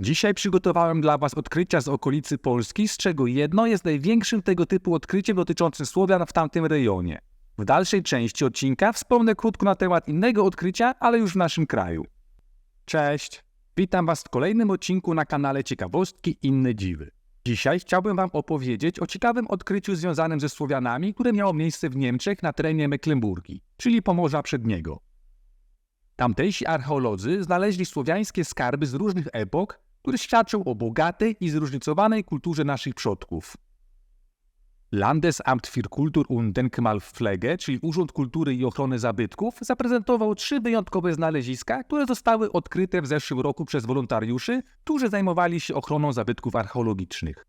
Dzisiaj przygotowałem dla Was odkrycia z okolicy Polski, z czego jedno jest największym tego typu odkryciem dotyczącym Słowian w tamtym rejonie. W dalszej części odcinka wspomnę krótko na temat innego odkrycia, ale już w naszym kraju. Cześć! Witam Was w kolejnym odcinku na kanale Ciekawostki Inne Dziwy. Dzisiaj chciałbym Wam opowiedzieć o ciekawym odkryciu związanym ze Słowianami, które miało miejsce w Niemczech na terenie Mecklenburgii, czyli Pomorza Przedniego. Tamtejsi archeolodzy znaleźli słowiańskie skarby z różnych epok, które świadczą o bogatej i zróżnicowanej kulturze naszych przodków. Landesamt für Kultur und Denkmalpflege, czyli Urząd Kultury i Ochrony Zabytków, zaprezentował trzy wyjątkowe znaleziska, które zostały odkryte w zeszłym roku przez wolontariuszy, którzy zajmowali się ochroną zabytków archeologicznych.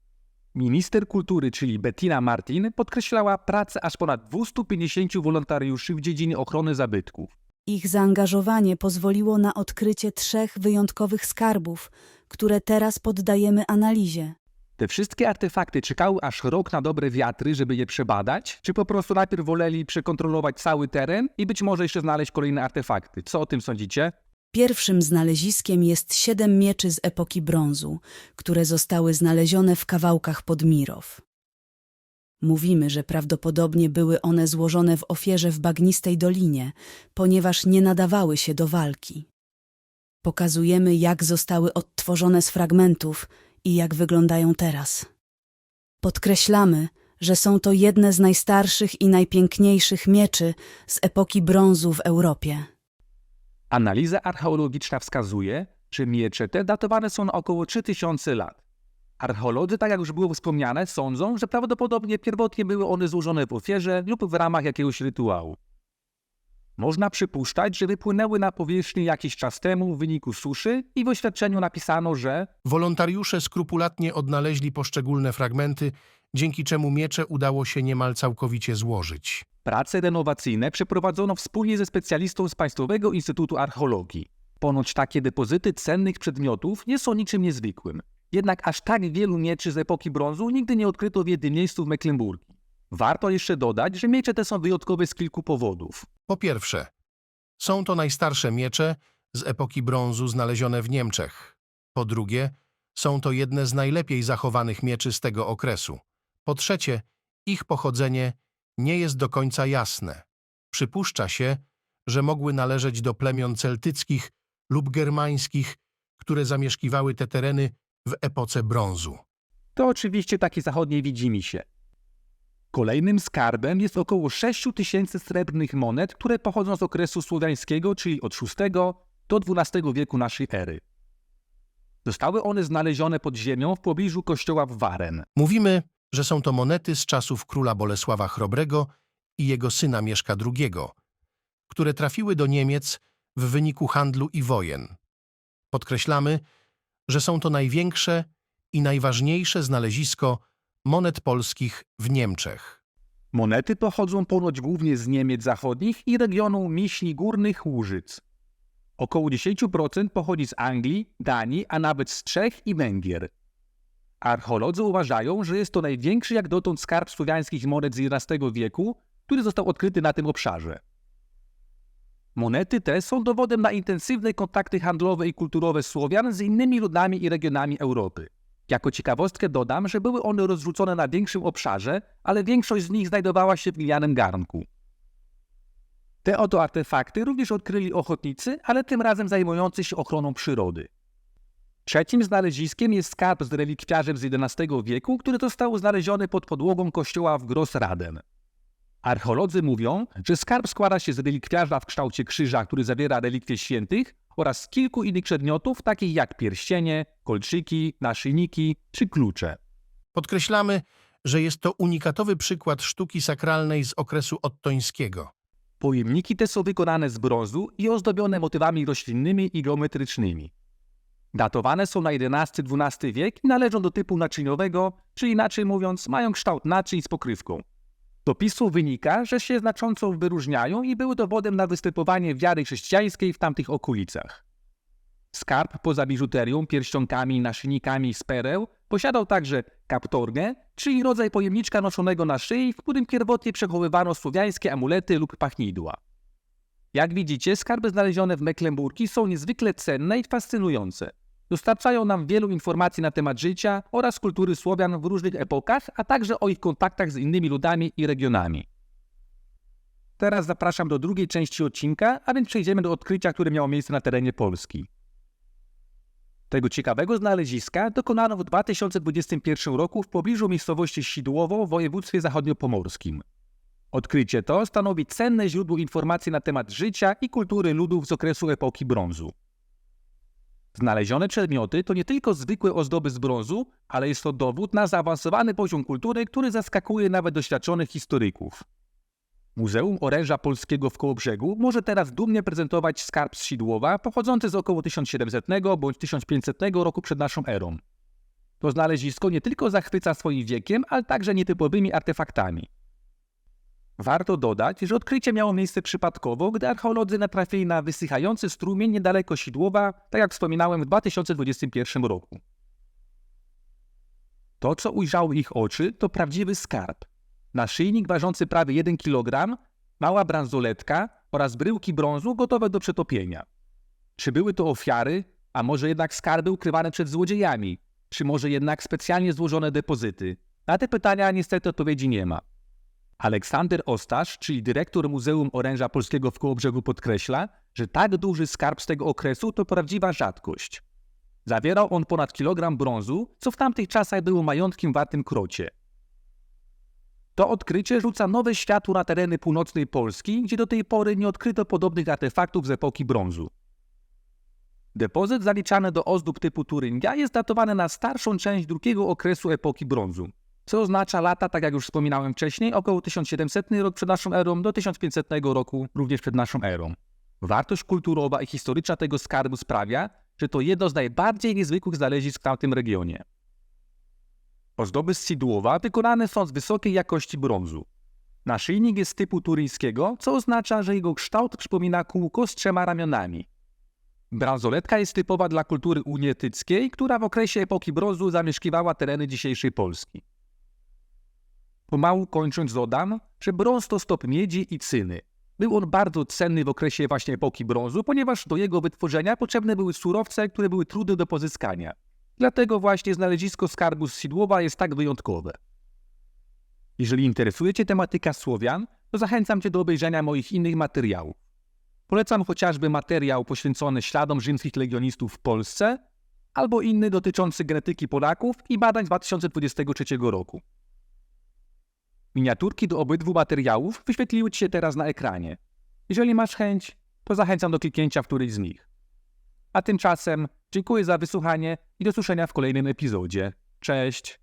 Minister kultury, czyli Bettina Martin, podkreślała pracę aż ponad 250 wolontariuszy w dziedzinie ochrony zabytków. Ich zaangażowanie pozwoliło na odkrycie trzech wyjątkowych skarbów, które teraz poddajemy analizie. Te wszystkie artefakty czekały aż rok na dobre wiatry, żeby je przebadać, czy po prostu najpierw woleli przekontrolować cały teren i być może jeszcze znaleźć kolejne artefakty? Co o tym sądzicie? Pierwszym znaleziskiem jest siedem mieczy z epoki brązu, które zostały znalezione w kawałkach Podmirow. Mówimy, że prawdopodobnie były one złożone w ofierze w bagnistej dolinie, ponieważ nie nadawały się do walki. Pokazujemy, jak zostały odtworzone z fragmentów i jak wyglądają teraz. Podkreślamy, że są to jedne z najstarszych i najpiękniejszych mieczy z epoki brązu w Europie. Analiza archeologiczna wskazuje, że miecze te datowane są na około 3000 lat. Archeolodzy, tak jak już było wspomniane, sądzą, że prawdopodobnie pierwotnie były one złożone w ofierze lub w ramach jakiegoś rytuału. Można przypuszczać, że wypłynęły na powierzchnię jakiś czas temu w wyniku suszy i w oświadczeniu napisano, że Wolontariusze skrupulatnie odnaleźli poszczególne fragmenty, dzięki czemu miecze udało się niemal całkowicie złożyć. prace renowacyjne przeprowadzono wspólnie ze specjalistą z Państwowego Instytutu Archeologii. Ponoć takie depozyty cennych przedmiotów nie są niczym niezwykłym. Jednak aż tak wielu mieczy z epoki brązu nigdy nie odkryto w jednym miejscu w Mecklenburgii. Warto jeszcze dodać, że miecze te są wyjątkowe z kilku powodów. Po pierwsze, są to najstarsze miecze z epoki brązu znalezione w Niemczech. Po drugie, są to jedne z najlepiej zachowanych mieczy z tego okresu. Po trzecie, ich pochodzenie nie jest do końca jasne. Przypuszcza się, że mogły należeć do plemion celtyckich lub germańskich, które zamieszkiwały te tereny w epoce brązu. To oczywiście takie zachodnie widzimisię. Kolejnym skarbem jest około 6 tysięcy srebrnych monet, które pochodzą z okresu słowiańskiego, czyli od VI do XII wieku naszej ery. Zostały one znalezione pod ziemią w pobliżu kościoła w Waren. Mówimy, że są to monety z czasów króla Bolesława Chrobrego i jego syna Mieszka II, które trafiły do Niemiec w wyniku handlu i wojen. Podkreślamy, że są to największe i najważniejsze znalezisko monet polskich w Niemczech. Monety pochodzą ponoć głównie z Niemiec zachodnich i regionu Miśni Górnych Łużyc. Około 10% pochodzi z Anglii, Danii, a nawet z Czech i Węgier. Archeolodzy uważają, że jest to największy jak dotąd skarb słowiańskich monet z XI wieku, który został odkryty na tym obszarze. Monety te są dowodem na intensywne kontakty handlowe i kulturowe Słowian z innymi ludami i regionami Europy. Jako ciekawostkę dodam, że były one rozrzucone na większym obszarze, ale większość z nich znajdowała się w glinianym garnku. Te oto artefakty również odkryli ochotnicy, ale tym razem zajmujący się ochroną przyrody. Trzecim znaleziskiem jest skarb z relikwiarzem z XI wieku, który został znaleziony pod podłogą kościoła w Grossraden. Archeolodzy mówią, że skarb składa się z relikwiarza w kształcie krzyża, który zawiera relikwie świętych oraz kilku innych przedmiotów, takich jak pierścienie, kolczyki, naszyjniki czy klucze. Podkreślamy, że jest to unikatowy przykład sztuki sakralnej z okresu ottońskiego. Pojemniki te są wykonane z brązu i ozdobione motywami roślinnymi i geometrycznymi. Datowane są na XI-XII wiek i należą do typu naczyniowego, czy inaczej mówiąc, mają kształt naczyń z pokrywką. Z opisu wynika, że się znacząco wyróżniają i były dowodem na występowanie wiary chrześcijańskiej w tamtych okolicach. Skarb poza biżuterią, pierścionkami i z pereł posiadał także kaptorgę, czyli rodzaj pojemniczka noszonego na szyi, w którym pierwotnie przechowywano słowiańskie amulety lub pachnidła. Jak widzicie, skarby znalezione w Mecklenburgii są niezwykle cenne i fascynujące. Dostarczają nam wielu informacji na temat życia oraz kultury Słowian w różnych epokach, a także o ich kontaktach z innymi ludami i regionami. Teraz zapraszam do drugiej części odcinka, a więc przejdziemy do odkrycia, które miało miejsce na terenie Polski. Tego ciekawego znaleziska dokonano w 2021 roku w pobliżu miejscowości Sidłowo w województwie zachodniopomorskim. Odkrycie to stanowi cenne źródło informacji na temat życia i kultury ludów z okresu epoki brązu. Znalezione przedmioty to nie tylko zwykłe ozdoby z brązu, ale jest to dowód na zaawansowany poziom kultury, który zaskakuje nawet doświadczonych historyków. Muzeum Oręża Polskiego w Kołobrzegu może teraz dumnie prezentować skarb z Sidłowa pochodzący z około 1700 bądź 1500 roku przed naszą erą. To znalezisko nie tylko zachwyca swoim wiekiem, ale także nietypowymi artefaktami. Warto dodać, że odkrycie miało miejsce przypadkowo, gdy archeolodzy natrafili na wysychający strumień niedaleko Sidłowa, tak jak wspominałem w 2021 roku. To, co ujrzały ich oczy, to prawdziwy skarb. Naszyjnik ważący prawie 1 kg, mała bransoletka oraz bryłki brązu gotowe do przetopienia. Czy były to ofiary, a może jednak skarby ukrywane przed złodziejami? Czy może jednak specjalnie złożone depozyty? Na te pytania niestety odpowiedzi nie ma. Aleksander Ostasz, czyli dyrektor Muzeum Oręża Polskiego w Kołobrzegu podkreśla, że tak duży skarb z tego okresu to prawdziwa rzadkość. Zawierał on ponad kilogram brązu, co w tamtych czasach było majątkiem wartym krocie. To odkrycie rzuca nowe światło na tereny północnej Polski, gdzie do tej pory nie odkryto podobnych artefaktów z epoki brązu. Depozyt zaliczany do ozdób typu Turyngia jest datowany na starszą część drugiego okresu epoki brązu, co oznacza lata, tak jak już wspominałem wcześniej, około 1700 rok przed naszą erą do 1500 roku również przed naszą erą. Wartość kulturowa i historyczna tego skarbu sprawia, że to jedno z najbardziej niezwykłych znalezisk w tamtym regionie. Ozdoby z wykonane są z wysokiej jakości brązu. Naszyjnik jest typu turyńskiego, co oznacza, że jego kształt przypomina kółko z trzema ramionami. Bransoletka jest typowa dla kultury unietyckiej, która w okresie epoki brązu zamieszkiwała tereny dzisiejszej Polski. Pomału kończąc dodam, że brąz to stop miedzi i cyny. Był on bardzo cenny w okresie właśnie epoki brązu, ponieważ do jego wytworzenia potrzebne były surowce, które były trudne do pozyskania. Dlatego właśnie znalezisko skarbu z Sidłowa jest tak wyjątkowe. Jeżeli interesuje Cię tematyka Słowian, to zachęcam Cię do obejrzenia moich innych materiałów. Polecam chociażby materiał poświęcony śladom rzymskich legionistów w Polsce, albo inny dotyczący genetyki Polaków i badań z 2023 roku. Miniaturki do obydwu materiałów wyświetliły Ci się teraz na ekranie. Jeżeli masz chęć, to zachęcam do kliknięcia w któryś z nich. A tymczasem dziękuję za wysłuchanie i do słyszenia w kolejnym epizodzie. Cześć!